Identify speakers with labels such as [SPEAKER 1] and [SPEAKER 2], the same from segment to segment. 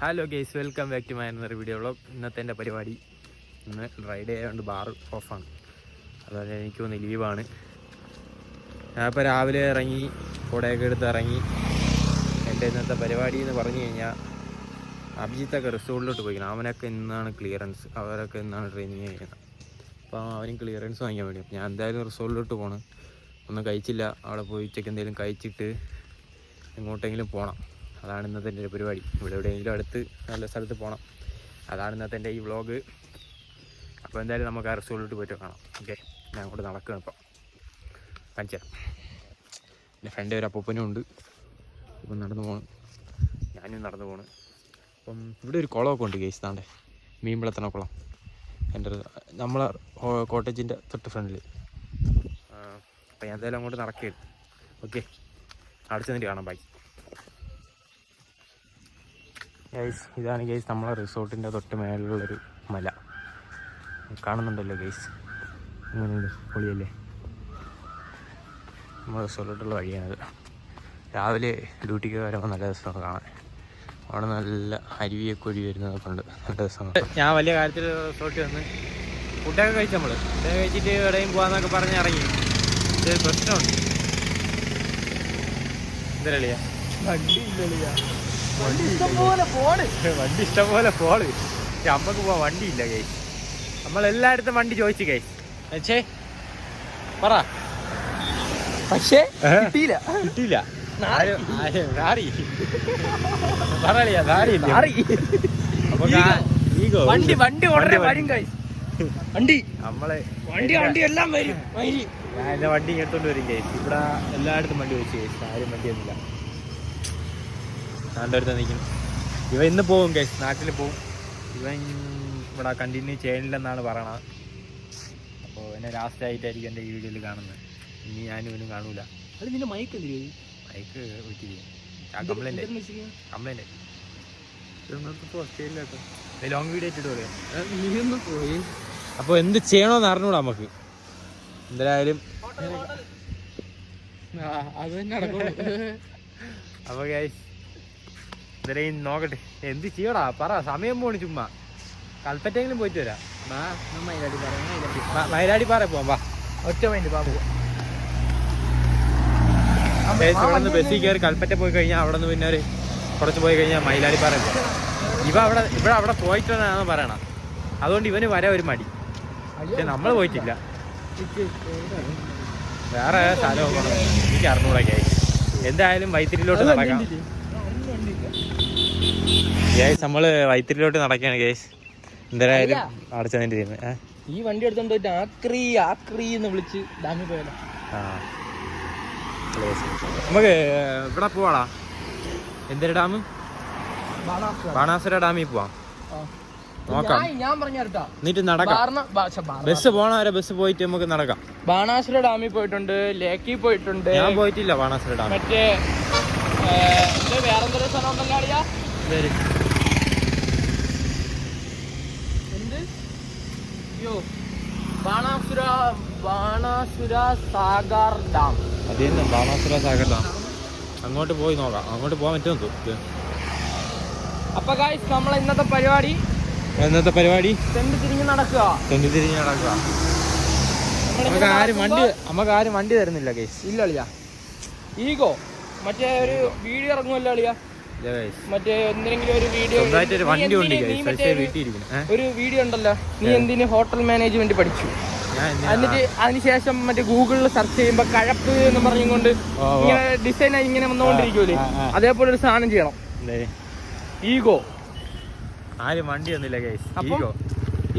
[SPEAKER 1] Hello guys welcome back to my എന്നൊരു video vlog ഇന്നത്തെ എന്റെ പരിപാടി ഇന്ന് റൈഡ് ആയതുകൊണ്ട് ബാർ ഓഫാണ് അതുപോലെ എനിക്ക് ഒന്ന് ലീവാണ് ഞാനിപ്പോൾ രാവിലെ ഇറങ്ങി കുടയൊക്കെ എടുത്ത് ഇറങ്ങി. എന്റെ ഇന്നത്തെ പരിപാടി എന്ന് പറഞ്ഞു കഴിഞ്ഞാൽ അഭിജിത്തൊക്കെ റിസോർട്ടിലോട്ട് പോയിക്കണം. അവനൊക്കെ ഇന്നാണ് ക്ലിയറൻസ് അവരൊക്കെ ഇന്നാണ് ട്രെയിനിങ് ചെയ്യുന്നത് അപ്പോൾ അവനും ക്ലിയറൻസ് വാങ്ങിക്കാൻ വേണ്ടി. ഞാൻ എന്തായാലും റിസോർട്ടിലോട്ട് പോകണം ഒന്നും കഴിച്ചില്ല. അവിടെ പോയി ഉച്ചയ്ക്ക് എന്തെങ്കിലും കഴിച്ചിട്ട് എങ്ങോട്ടെങ്കിലും പോകണം അതാണ് ഇന്നത്തെ എന്റെ പരിപാടി. ഇവിടെ എവിടെയെങ്കിലും അടുത്ത് നല്ല സ്ഥലത്ത് പോകണം അതാണ് ഇന്നത്തെ എന്റെ ഈ വ്ളോഗ് അപ്പോൾ എന്തായാലും നമുക്ക് ആ റിസോർട്ടിലോട്ട് പോയിട്ട് കാണാം. ഓക്കെ? ഞാൻ അങ്ങോട്ട് നടക്കുകയാണ് ഇപ്പം. കാണിച്ചു. എന്റെ ഫ്രണ്ട് ഒരു അപ്പൂപ്പനും ഉണ്ട്. ഇപ്പം നടന്നു പോകണം ഞാനും നടന്നു പോകണം അപ്പം ഇവിടെ ഒരു കുളമൊക്കെ ഉണ്ട് കേസ് താണ്ടെ മീൻ വളർത്തണ കുളം. എന്റെ നമ്മളെ കോട്ടേജിന്റെ തൊട്ട് ഫ്രണ്ടിൽ അപ്പം ഞാൻ എന്തായാലും അങ്ങോട്ട് നടക്കുകയാണ്. ഓക്കെ? അടുത്ത് നിന്നിട്ട് കാണാം. ബൈ ഗൈസ് ഇതാണ് ഗൈസ് നമ്മളെ റിസോർട്ടിന്റെ തൊട്ട് മേളിലുള്ളൊരു മല. കാണുന്നുണ്ടല്ലോ ഗൈസ് അങ്ങനെയുണ്ട് പൊളിയല്ലേ? നമ്മൾ റിസോർട്ടിലുള്ള വഴിയാണത് രാവിലെ ഡ്യൂട്ടിക്ക് വരുമ്പോൾ നല്ല രസമാണ് കാണാൻ. അവിടെ നല്ല അരുവിയൊക്കെ ഒഴി വരുന്നതൊക്കെ ഉണ്ട്. നല്ല രസമാണ്. ഞാൻ വലിയ കാര്യത്തിൽ റിസോർട്ടിൽ വന്ന് ഫുഡൊക്കെ കഴിച്ചു നമ്മൾ ഫുഡൊക്കെ കഴിച്ചിട്ട് എവിടെയും പോകാന്നൊക്കെ പറഞ്ഞ് ഇറങ്ങി. ഇതൊരു പ്രശ്നമുണ്ട്. എന്തരളിയാ
[SPEAKER 2] വണ്ടി ഇല്ലല്ലോ വണ്ടി ഇഷ്ടം പോലെ
[SPEAKER 1] വണ്ടി പോൾ പക്ഷെ അമ്മയ്ക്ക് പോവാൻ ഇല്ല കൈ നമ്മൾ എല്ലായിടത്തും വണ്ടി ചോദിച്ചു കൈ പക്ഷേ പറ.
[SPEAKER 2] പക്ഷേ? കിട്ടിയില്ല.
[SPEAKER 1] കിട്ടിയില്ല.
[SPEAKER 2] വണ്ടി വണ്ടി ഉടനെ വരും കൈ വണ്ടി.
[SPEAKER 1] നമ്മളെ
[SPEAKER 2] വണ്ടി വണ്ടി എല്ലാം വരും. വരി.
[SPEAKER 1] ഞാൻ എന്റെ വണ്ടി ഇങ്ങോട്ടോണ്ട് വരും കേസ് ഇവിടെ എല്ലായിടത്തും വണ്ടി വെച്ച് കേസ് ആരും വണ്ടിയൊന്നുമില്ല. അടുത്ത് നിൽക്കും ഇവ ഇന്ന് പോകും കേസ് നാട്ടിൽ പോകും ഇവൻ ഇവിടെ കണ്ടിന്യൂ ചെയ്യണില്ലെന്നാണ് പറയണത്. അപ്പോൾ എന്നെ ലാസ്റ്റ് ആയിട്ടായിരിക്കും എന്റെ ഈ വീഡിയോയിൽ കാണുന്നത്. ഇനി ഞാനും ഇവനും കാണൂല.
[SPEAKER 2] അത് നിന്റെ മൈക്ക്
[SPEAKER 1] എന്തിരി
[SPEAKER 2] മൈക്ക് വെച്ചിരിക്കാ?
[SPEAKER 1] കംപ്ലൈന്റ് ലോങ് വീഡിയോ ഇട്ടിട്ട് പറയാം.
[SPEAKER 2] പോയി.
[SPEAKER 1] അപ്പോൾ എന്ത് ചെയ്യണമെന്ന് അറിഞ്ഞൂടാ നമുക്ക്. എന്തായാലും
[SPEAKER 2] ആ, അത് തന്നെ നടക്കുള്ളൂ.
[SPEAKER 1] അപ്പൊ ഗൈസ് ഇതുവരെയും നോക്കട്ടെ. എന്ത് ചെയ്യടാ? പറ സമയം പോണി ചുമ്മാ. കൽപ്പറ്റെങ്കിലും പോയിട്ട് വരാം. മൈലാടി പാറ പോവാം വാ.
[SPEAKER 2] ഒറ്റ മൈൻഡ്
[SPEAKER 1] പാ ഇവിടെ നിന്ന് ബസ്സിൽ കയറി കൽപ്പറ്റ പോയി കഴിഞ്ഞാൽ അവിടെ നിന്ന് പിന്നെ ഒരു കുറച്ച് പോയി കഴിഞ്ഞാൽ മൈലാടിപ്പാറ പാറ പോവാം. ഇവ അവിടെ ഇവിടെ അവിടെ പോയിട്ടാണ് പറയണം? അതുകൊണ്ട് ഇവന് വരാൻ ഒരു മടി. പക്ഷെ നമ്മൾ പോയിട്ടില്ല. വേറെ സ്ഥലം പോകണം എനിക്ക് അറിഞ്ഞൂടൊക്കെ ആയി. എന്തായാലും വൈത്തിരിയിലോട്ട് നടക്കാം. ഗൈസ് നമ്മൾ വൈത്തിരിയിലോട്ട് നടക്കുകയാണ് ഗൈസ് എന്തായാലും അടച്ചതിന്റെ
[SPEAKER 2] ഈ വണ്ടി എടുത്തോണ്ട് പോയിട്ട് ആക്രി ആക്രി എന്ന് വിളിച്ച് ഡാമി പോയാലോ
[SPEAKER 1] നമുക്ക് ഇവിടെ പോവാടാ. എന്തൊരു ഡാം? ബാണാസുര. ഡാമി പോവാം. നോക്കാം.
[SPEAKER 2] ഞാൻ- പറഞ്ഞ
[SPEAKER 1] എന്നിട്ട് നടക്കാം. ബസ് പോണ വരെ ബസ് പോയിട്ട് നമുക്ക് നടക്കാം.
[SPEAKER 2] ബാണാസുര ഡാമിൽ പോയിട്ടുണ്ട് ലേക്കിൽ പോയിട്ടുണ്ട്.
[SPEAKER 1] ഞാൻ പോയിട്ടില്ല ബാണാസുര ഡാമി
[SPEAKER 2] മറ്റേ വേറെന്തൊരു സ്ഥലം ഉണ്ടല്ലോ അളിയാ? എന്ത്? അയ്യോ. ബാണാസുര ബാണാസുര സാഗർ ഡാം.
[SPEAKER 1] അത് തന്നെ ബാണാസുര സാഗർ ഡാം. അങ്ങോട്ട് പോയി നോക്കാം. അങ്ങോട്ട് പോകാൻ പറ്റുമോ
[SPEAKER 2] അപ്പൊ ഗായ്സ് നമ്മളെ ഇന്നത്തെ പരിപാടി?
[SPEAKER 1] ഇന്നത്തെ പരിപാടി?
[SPEAKER 2] തെണ്ട് തിരിഞ്ഞ് നടക്കുക.
[SPEAKER 1] തെണ്ടി തിരിഞ്ഞ് നടക്കുക. നമുക്ക് ആരും വണ്ടി നമുക്ക് ആരും വണ്ടി തരുന്നില്ല കേസ്
[SPEAKER 2] ഇല്ല ഈഗോ മറ്റേ ഒരു വീഡിയോ ഇറങ്ങുമല്ലോ അളിയാ? മറ്റേ എന്തെങ്കിലും ഒരു വീഡിയോ
[SPEAKER 1] ഒരു
[SPEAKER 2] വീഡിയോ ഉണ്ടല്ലോ. നീ എന്തിന് ഹോട്ടൽ മാനേജ്മെന്റ് പഠിച്ചു? എന്നിട്ട് അതിനുശേഷം മറ്റേ ഗൂഗിളിൽ സെർച്ച് ചെയ്യുമ്പോ കഴപ്പ് എന്ന് പറഞ്ഞുകൊണ്ട്. ഇങ്ങനെ ഡിസൈൻ ഇങ്ങനെ വന്നുകൊണ്ടിരിക്കൂലേ. അതേപോലെ ഒരു സാധനം ചെയ്യണം? ഈഗോ
[SPEAKER 1] ആരും വണ്ടി
[SPEAKER 2] വന്നില്ല
[SPEAKER 1] ഈഗോ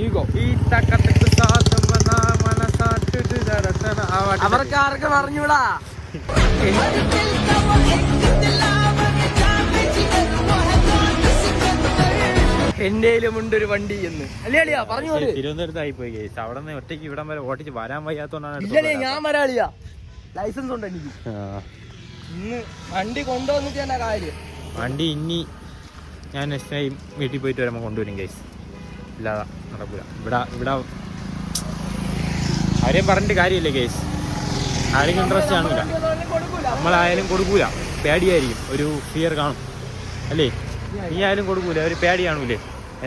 [SPEAKER 2] ഈഗോ
[SPEAKER 1] ഈ തക്കത്തക്ക്
[SPEAKER 2] അവർക്ക് ആർക്കും അറിഞ്ഞൂടാ. എന്റെയിലുമുണ്ട് ഒരു വണ്ടി എന്ന് അല്ലേ അളിയാ പറഞ്ഞു ആയി
[SPEAKER 1] തിരുവനന്തപുരത്തായി പോയി കേസ് അവിടെ നിന്ന് ഒറ്റയ്ക്ക് ഇവിടം വരെ ഓട്ടിച്ച് വരാൻ വയ്യാത്തോണ്ടാണ്
[SPEAKER 2] ഇല്ലല്ലേ ഞാൻ വരാളിയാ. ലൈസൻസ് ഉണ്ട് എനിക്ക്. ഇന്ന് വണ്ടി കൊണ്ടുവന്നിട്ട് തന്നെ കാര്യം.
[SPEAKER 1] വണ്ടി ഇനി ഞാൻ നെക്സ്റ്റ് ടൈം വീട്ടിൽ പോയിട്ട് വരുമ്പോൾ കൊണ്ടുവരും കേസ് ഇല്ലാതെ നടക്കൂല. ഇവിടെ ഇവിടെ ആരെയും പറഞ്ഞിട്ട് കാര്യമില്ല കേസ് ആരെയും ഇൻട്രസ്റ്റ് കാണൂല നമ്മളായാലും കൊടുക്കൂല. പേടിയായിരിക്കും. ഒരു ഫിയർ കാണും. അല്ലേ? നീ ആയാലും കൊടുക്കൂല. ഒരു പേടി കാണൂലേ?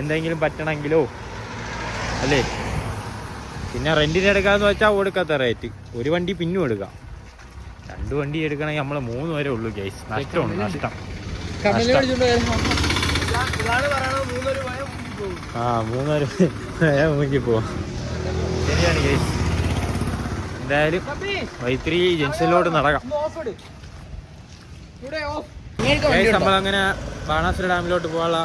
[SPEAKER 1] എന്തെങ്കിലും പറ്റണമെങ്കിലോ? അല്ലേ? പിന്നെ റെന്റിന് എടുക്കാന്ന് വെച്ചാൽ കൊടുക്കാത്ത റേറ്റ് ഒരു വണ്ടി പിന്നും എടുക്കാം. രണ്ട് വണ്ടി എടുക്കണമെങ്കിൽ നമ്മൾ മൂന്ന് വരെ ഉള്ളൂ ഗൈസ് നഷ്ടമാണ്. നഷ്ടം. ആ മൂന്ന് വരെ മുങ്ങി പോവാം. ശരിയാണ് കേസ് എന്തായാലും വൈത്തിരി ജംഗ്ഷനിലോട്ട് നടക്കാം. അങ്ങനെ ബാണാസുര ഡാമിലോട്ട് പോകാനുള്ള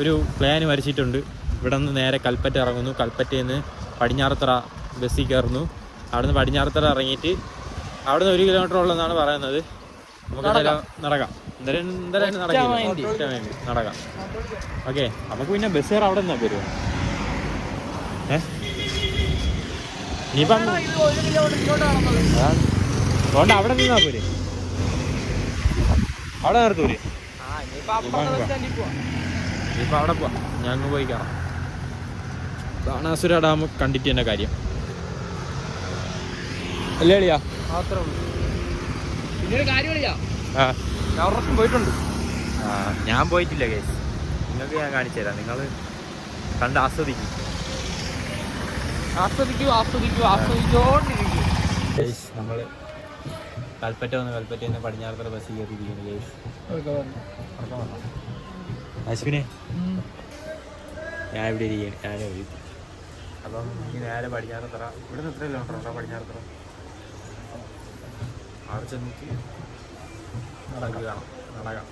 [SPEAKER 1] ഒരു പ്ലാൻ വരച്ചിട്ടുണ്ട്. ഇവിടെ നിന്ന് നേരെ കൽപ്പറ്റ ഇറങ്ങുന്നു. കൽപ്പറ്റയിൽ നിന്ന് പടിഞ്ഞാറത്തറ ബസ്സിൽ കയറുന്നു. അവിടുന്ന് പടിഞ്ഞാറത്തറ ഇറങ്ങിയിട്ട് അവിടുന്ന് ഒരു കിലോമീറ്റർ ഉള്ളതെന്നാണ് പറയുന്നത്. നമുക്ക് നടക്കാം. എന്തായാലും എന്തായാലും. നടക്കാം. ഓക്കെ. നമുക്ക് പിന്നെ ബസ് കയറാം അവിടെ നിന്നാ വരുമോ ഇനിയിപ്പം അതുകൊണ്ട് അവിടെ നിന്നാ പോരെ? അവിടെ നിർത്തൂലേ ഇനിയിപ്പോൾ അവിടെ പോവാം. അങ്ങ് പോയി കാണാം ബാണാസുര ഡാം കണ്ടിട്ട് തന്നെ കാര്യം. അല്ലേ അളിയാ?
[SPEAKER 2] പോയിട്ടുണ്ട്
[SPEAKER 1] ഞാൻ പോയിട്ടില്ല കേസ് നിങ്ങൾക്ക് ഞാൻ കാണിച്ചു തരാം നിങ്ങൾ കണ്ട് ആസ്വദിക്കും.
[SPEAKER 2] ആസ്വദിക്കൂ ആസ്വദിക്കൂ ആസ്വദിച്ചോണ്ടിരിക്കൂ.
[SPEAKER 1] കേസ് നമ്മൾ കൽപ്പറ്റ വന്ന് കൽപ്പറ്റ നിന്ന് പടിഞ്ഞാറത്തറ ബസ് കയറിയിരിക്കുന്നു അശ്വിനെ ഞാൻ ഇവിടെ ഇരിക്കുകയാണ് ഞാനേ അപ്പം ഈ നേരെ പടിഞ്ഞാറത്തറ ഇവിടെ നിന്ന് എത്ര കിലോമീറ്റർ ഉണ്ടോ പടിഞ്ഞാറത്തറ? അവിടെ ചെന്നിട്ട് നടക്കുക നടക്കാം.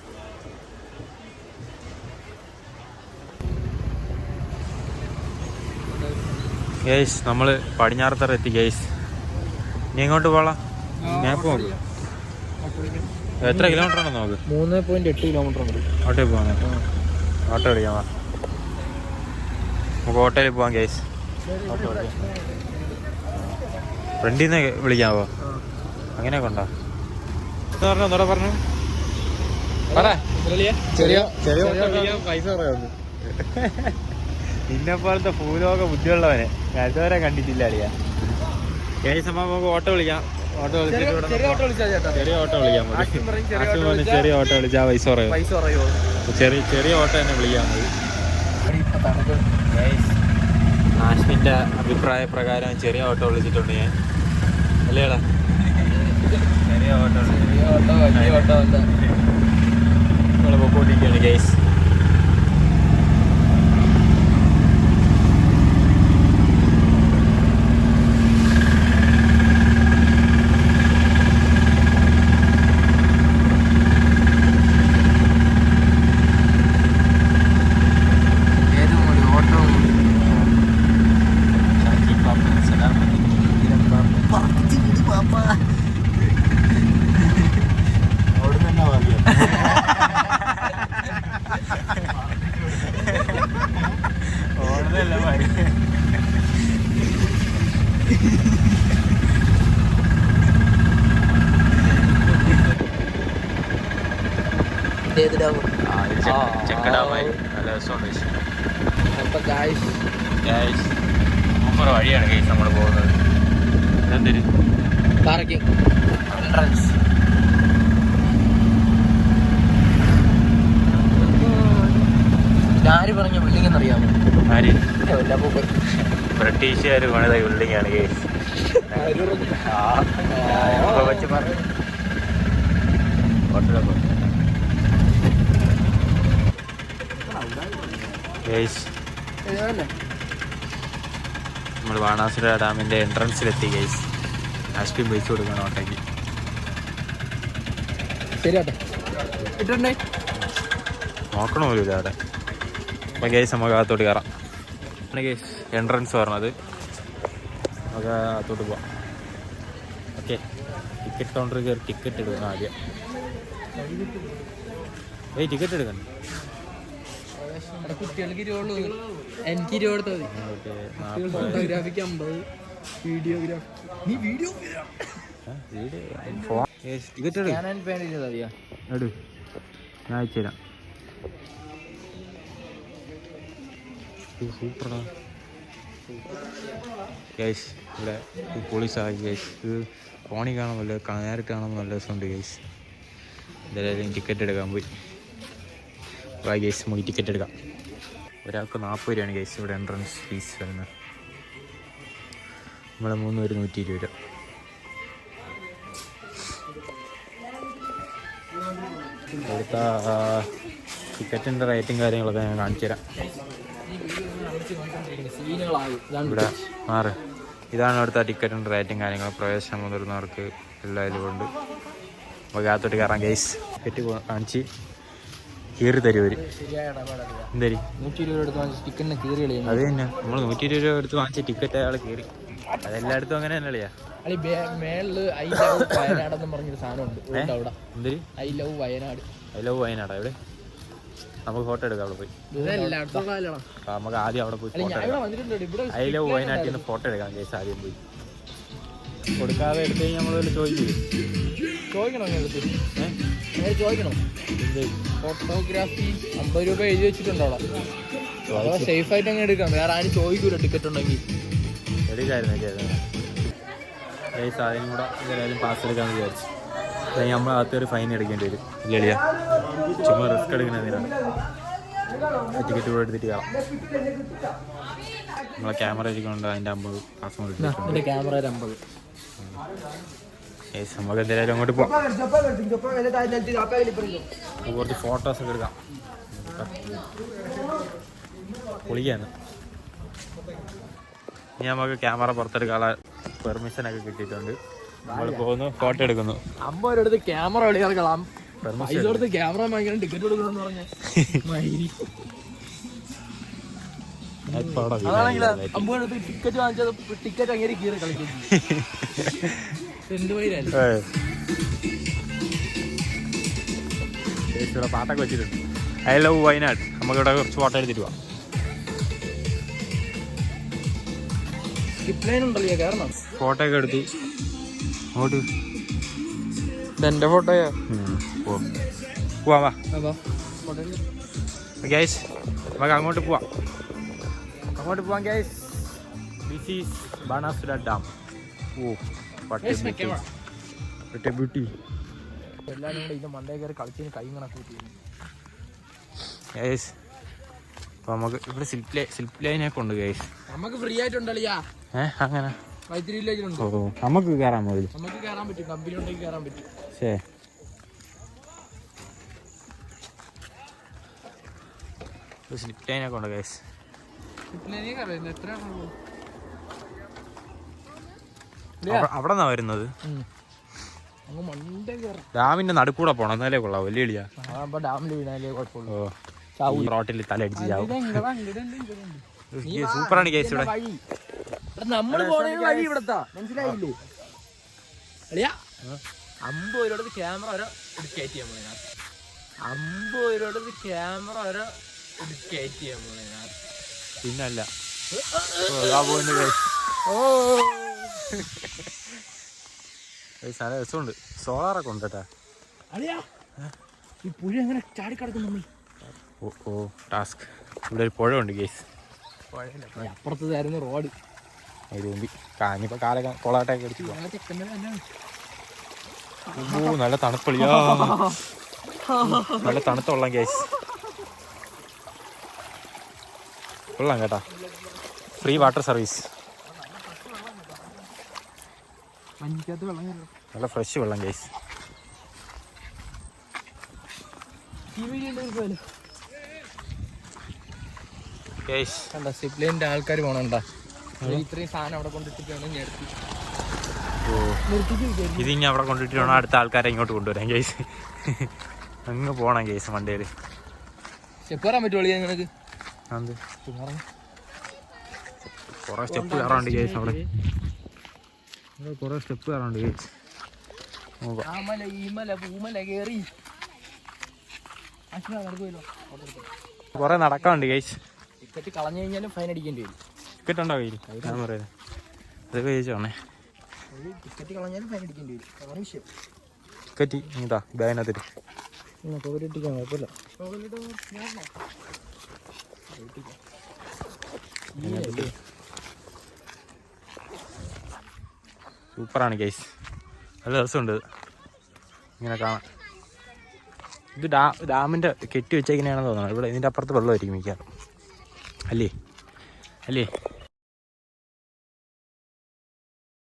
[SPEAKER 1] ഗേസ് നമ്മൾ പടിഞ്ഞാറത്തറ എത്തി ഗേസ് നീ എങ്ങോട്ട് പോകാം ഞാൻ പോകും എത്ര കിലോമീറ്റർ ഉണ്ടെന്ന് നോക്ക്?
[SPEAKER 2] മൂന്ന് പോയിന്റ് എട്ട് കിലോമീറ്റർ ഉണ്ട്.
[SPEAKER 1] ഓട്ടോയിൽ പോകാൻ ഓട്ടോ വിളിക്കാം വാ. നമുക്ക് ഓട്ടോയിൽ പോവാം ഗേസ് ഫ്രണ്ടിൽ നിന്ന് വിളിക്കാമോ അങ്ങനെയൊക്കെ ഉണ്ടോ എന്താ പറഞ്ഞു പറഞ്ഞു? പറ.
[SPEAKER 2] ചെറിയ
[SPEAKER 1] ചെറിയ പൈസ പറയാവുന്നു നിന്നെ പോലത്തെ ഭൂലോക ബുദ്ധിയുള്ളവനെ ഇതുവരെ കണ്ടിട്ടില്ല അറിയാ കേസ് സമയം നമുക്ക് ഓട്ടോ വിളിക്കാം. ഓട്ടോ വിളിച്ചിട്ട്
[SPEAKER 2] ചെറിയ ഓട്ടോ വിളിച്ചാ ചേട്ടാ.
[SPEAKER 1] ചെറിയ ഓട്ടോ വിളിക്കാൻ മതി.
[SPEAKER 2] ചെറിയ ഓട്ടോ വിളിച്ചാ-
[SPEAKER 1] വിളിച്ചാൽ പൈസ
[SPEAKER 2] പറയുമോ
[SPEAKER 1] ചെറിയ ചെറിയ ഓട്ടോ തന്നെ വിളിക്കാൻ മതി. ആശ്വിന്റെ അഭിപ്രായ പ്രകാരം ചെറിയ ഓട്ടോ വിളിച്ചിട്ടുണ്ട് ഞാൻ. അല്ലേടാ ചെറിയ ഓട്ടോ
[SPEAKER 2] ചെറിയ ഓട്ടോ വലിയ ഓട്ടോ അല്ല.
[SPEAKER 1] നമ്മൾ പൊക്കോണ്ടിരിക്കുകയാണ് ഗൈസ്
[SPEAKER 2] ഏതും കൂടി ഓട്ടോ കൂടി ഏതിലാവും
[SPEAKER 1] ചെക്കടാമായി നല്ല രസമുണ്ട് സൂപ്പർ വഴിയാണ് കേസ് നമ്മൾ പോകുന്നത് എന്തൊരു
[SPEAKER 2] പാർക്കിംഗ് എൻട്രൻസ് ആര് പറഞ്ഞ ബിൽഡിംഗ് എന്നറിയാമോ
[SPEAKER 1] ആര് ബ്രിട്ടീഷുകാർ പണിത ബിൽഡിംഗ് ആണ് കേസ് പറഞ്ഞു നമ്മൾ ബാണാസുര ഡാമിന്റെ എൻട്രൻസിലെത്തി ഗൈസ് ഐസ്ക്രീം വെച്ച് കൊടുക്കണം
[SPEAKER 2] ഉണ്ടെങ്കിൽ നോക്കണമല്ലോ
[SPEAKER 1] നോക്കണ അവിടെ. അപ്പം ഗൈസ് നമുക്ക് അകത്തോട്ട് കയറാം ഗൈസ് എൻട്രൻസ് പറഞ്ഞത്. നമുക്ക് അകത്തോട്ട് പോവാം. ഓക്കെ ടിക്കറ്റ് കൗണ്ടറിൽ കയറി ടിക്കറ്റ് എടുക്കണം ആദ്യം. ഏയ് ടിക്കറ്റ് എടുക്കണം
[SPEAKER 2] കുട്ടികൾക്ക് ഇരുപതുള്ളൂ. എനിക്ക് ഇരുപത് മതി. ഫോട്ടോഗ്രാഫിക്ക് അമ്പത്. വീഡിയോഗ്രാഫി നീ വീഡിയോ ഞാൻ
[SPEAKER 1] സൂപ്പറാ. ഗൈസ് ഇവിടെ പോലീസായി ഗൈസ് ഇത് ഫോണിൽ കാണാൻ നല്ല നേരിട്ട് കാണാൻ നല്ല രസമുണ്ട് ഗൈസ് എന്തായാലും ടിക്കറ്റ് എടുക്കാൻ പോയി. വാ ഗേസ് നമുക്ക് ടിക്കറ്റ് എടുക്കാം. ഒരാൾക്ക് നാൽപ്പത് രൂപയാണ് ഗേസ് ഇവിടെ എൻട്രൻസ് ഫീസ് വരുന്നത്. നമ്മളെ മൂന്ന് പേര് നൂറ്റി ഇരുപത് രൂപ ഇവിടുത്തെ ടിക്കറ്റിന്റെ റേറ്റും കാര്യങ്ങളൊക്കെ ഞാൻ കാണിച്ചു തരാം. ഇവിടെ മാറ് ഇതാണ് ഇവിടുത്തെ ടിക്കറ്റിന്റെ റേറ്റും കാര്യങ്ങളും. പ്രവേശനം മുതിർന്നവർക്ക് എല്ലാവരും ഇതുകൊണ്ട് അപ്പോൾ അകത്തോട്ട് കയറാം ഗൈസ് ടിക്കറ്റ് കാണിച്ച്. കീറി തരും
[SPEAKER 2] ഇടപാടല്ല.
[SPEAKER 1] എന്തരി? അത് തന്നെ. നമ്മൾ നൂറ്റി ഇരുപത് രൂപ എടുത്ത് വാങ്ങിച്ച ടിക്കറ്റ് അയാൾ കീറി. അതെല്ലായിടത്തും അങ്ങനെ തന്നെ അളിയാ
[SPEAKER 2] ഐ ലവ് വയനാട്.
[SPEAKER 1] ഇവിടെ നമുക്ക് ഫോട്ടോ എടുക്കാം അവിടെ പോയി. നമുക്ക് ആദ്യം അവിടെ പോയി ഫോട്ടോ
[SPEAKER 2] ഇവിടെ
[SPEAKER 1] ഐ ലവ് വയനാട്ടിൽ നിന്ന് ഫോട്ടോ എടുക്കാം ഗൈസ് ആദ്യം പോയി. കൊടുക്കാതെ എടുത്തു കഴിഞ്ഞാൽ നമ്മൾ ചോദിക്കും
[SPEAKER 2] ചോദിക്കണോ
[SPEAKER 1] ഏഹ്
[SPEAKER 2] നേരെ ചോദിക്കണോ? ഫോട്ടോഗ്രാഫി അമ്പത് രൂപ എഴുതി വെച്ചിട്ടുണ്ടോ അതോ സേഫ് ആയിട്ട് അങ്ങ് എടുക്കാം. വേറെ ആരും ചോദിക്കൂല ടിക്കറ്റ് ഉണ്ടെങ്കിൽ.
[SPEAKER 1] അതിനും കൂടെ എന്തായാലും പാസ് എടുക്കാമെന്ന് വിചാരിച്ചു. അല്ലെങ്കിൽ നമ്മൾ അകത്ത് ഒരു ഫൈൻ എടുക്കേണ്ടി വരും. ഇല്ലടിയാ ചുമ്മാ റിസ്ക് എടുക്കുന്നതിനാണ് ടിക്കറ്റ് കൂടെ എടുത്തിട്ട് കാണാം. നമ്മളെ ക്യാമറ ഇരിക്കുന്നുണ്ട് അതിന്റെ അമ്പത് പാസ്
[SPEAKER 2] ക്യാമറ അമ്പത്.
[SPEAKER 1] നമുക്ക് എന്തായാലും അങ്ങോട്ട് പോകാം കുറച്ച് ഫോട്ടോസ് ഒക്കെ എടുക്കാം. പൊളിക്കാന്ന് ഇനി നമുക്ക് ക്യാമറ പുറത്തെടുക്കാനുള്ള പെർമിഷൻ ഒക്കെ കിട്ടിയിട്ടുണ്ട്. നമ്മൾ പോകുന്നു ഫോട്ടോ എടുക്കുന്നു.
[SPEAKER 2] അമ്പത് രൂപ എടുത്ത് ക്യാമറ
[SPEAKER 1] പെർമിഷൻ
[SPEAKER 2] പൈസ ക്യാമറ വാങ്ങിക്കണം ടിക്കറ്റ് കൊടുക്കണം പറഞ്ഞ. അതാണെങ്കിൽ എടുത്ത് ടിക്കറ്റ് വാങ്ങിച്ചത് ടിക്കറ്റ് അങ്ങനെ കീറി കളിക്കും.
[SPEAKER 1] ഇവിടെ പാട്ടൊക്കെ വെച്ചിട്ടുണ്ട്. ഐ ലവ് വയനാട് നമുക്കിവിടെ കുറച്ച് ഫോട്ടോ എടുത്തിട്ട് പോവാം. ഫോട്ടോ ഒക്കെ എടുത്തു. അങ്ങോട്ട്.
[SPEAKER 2] ഇതെന്റെ ഫോട്ടോയാ?
[SPEAKER 1] പോവാം വാ. ഗൈസ് നമുക്ക് അങ്ങോട്ട് പോവാം. അങ്ങോട്ട് പോവാം guys this is Banasura dam oh? Beauty
[SPEAKER 2] എല്ലാരും കൂടെ ഇതിന്റെ മണ്ടേ കയറി കളിച്ചതിന് കൈ കണക്ക് കൂട്ടി.
[SPEAKER 1] ഗൈസ് അപ്പോൾ നമുക്ക് ഇവിടെ സിൽപ്പ് ലൈ സിൽപ്പ് ലൈനൊക്കെ ഉണ്ട് ഗൈസ്
[SPEAKER 2] നമുക്ക് ഫ്രീ ആയിട്ടുണ്ടല്ലോ
[SPEAKER 1] ഏ അങ്ങനെ?
[SPEAKER 2] വൈത്തിരി വില്ലേജിലുണ്ട്
[SPEAKER 1] ഓ നമുക്ക് കയറാൻ മതി
[SPEAKER 2] നമുക്ക് കയറാൻ പറ്റും കമ്പനി ഉണ്ടെങ്കിൽ കയറാൻ പറ്റും.
[SPEAKER 1] ശേ. സ്ലിപ്പ് ലൈനൊക്കെ ഉണ്ട് ഗൈസ്
[SPEAKER 2] സ്ലിപ്പ്
[SPEAKER 1] അവിടെ നിന്നാണ് വരുന്നത്
[SPEAKER 2] അങ്ങ് നിന്നാ വരുന്നത്
[SPEAKER 1] ഡാമിന്റെ നടുക്കൂടെ പോണം. എന്നാലേ കൊള്ളാം വലിയ. ഈ റോട്ടിൽ തലടിച്ച് ചാവും. സൂപ്പറാണ് കേസ് ഇവിടെ.
[SPEAKER 2] വഴി? നമ്മൾ പോണ വഴി ഇവിടത്താ. മനസ്സിലായില്ലേ? അളിയാ അമ്പത് രൂപയുടെ ക്യാമറ വരെ എടുക്കേറ്റ് ചെയ്യാൻ പോണേ അമ്പത് രൂപ ക്യാമറ വരെ എടുക്കേറ്റ് ചെയ്യാൻ പോണേ
[SPEAKER 1] പിന്നല്ല. ഓ, നല്ല രസമുണ്ട്. സോളാറൊക്കെ ഉണ്ട് കേട്ടാ.
[SPEAKER 2] ഈ പുഴ എങ്ങനെ ചാടിക്കിടക്കും നമ്മൾ
[SPEAKER 1] ഓ ഓ ടാസ്ക്. ഇവിടെ ഒരു പുഴ ഉണ്ട് കേസ്
[SPEAKER 2] അപ്പുറത്തതായിരുന്നു റോഡ്.
[SPEAKER 1] അതുകൊണ്ട് കാഞ്ഞിപ്പോ കാലൊക്കെ കൊളാട്ടൊക്കെ അടിച്ചു ഓ നല്ല തണുപ്പളിയാ നല്ല തണുത്ത വെള്ളം കേസ് കൊള്ളാം കേട്ടാ. ഫ്രീ വാട്ടർ സർവീസ്
[SPEAKER 2] മഞ്ഞക്കകത്ത് വെള്ളം കയറും
[SPEAKER 1] നല്ല ഫ്രഷ് വെള്ളം കേസ്
[SPEAKER 2] സിപ്ലിന്റെ സിപ്ലൈന്റെ ആൾക്കാർ പോണണ്ട ഇത്രയും സാധനം അവിടെ കൊണ്ടിട്ടിട്ടാണ്
[SPEAKER 1] അവിടെ കൊണ്ടിട്ട് വേണം അടുത്ത ആൾക്കാരെ ഇങ്ങോട്ട് കൊണ്ടുവരാൻ കേസ് അങ്ങ് പോണം കേസ് വണ്ടിയിൽ
[SPEAKER 2] സ്റ്റെപ്പ് കയറാൻ പറ്റുള്ളൂ ഞങ്ങൾക്ക്
[SPEAKER 1] കൊറേ സ്റ്റെപ്പ് കയറാണ്ട് കേസ് അവിടെ അവിടെ. കുറേ സ്റ്റെപ്പ് കയറാണ്ട് കേസ്
[SPEAKER 2] ആമല പൂമല കയറി
[SPEAKER 1] കുറേ. നടക്കാനുണ്ട് കേസ്
[SPEAKER 2] ടിക്കറ്റ് കളഞ്ഞു കഴിഞ്ഞാലും ഫൈൻ അടിക്കേണ്ടി വരും.
[SPEAKER 1] ടിക്കറ്റ് ഉണ്ടോ കയ്യിൽ ഞാൻ പറയുന്നത് അത് കഴിച്ചോണേ
[SPEAKER 2] ടിക്കറ്റ് കളഞ്ഞാലും ഫൈൻ അടിക്കേണ്ടി വരും. അതാണ് വിഷയം.
[SPEAKER 1] ടിക്കറ്റ് ഇതാ ബാഗിനകത്തിട്ട്
[SPEAKER 2] കുഴപ്പമില്ല.
[SPEAKER 1] സൂപ്പറാണ് കേസ് നല്ല രസമുണ്ട് ഇങ്ങനെ കാണാൻ. ഇത് ഡാ ഡാമിന്റെ കെട്ടി വെച്ചേക്കുന്നതാണെന്ന് തോന്നുന്നു. ഇവിടെ ഇതിന്റെ അപ്പുറത്ത് വെള്ളമായിരിക്കും മിക്കാറും അല്ലേ? അല്ലേ?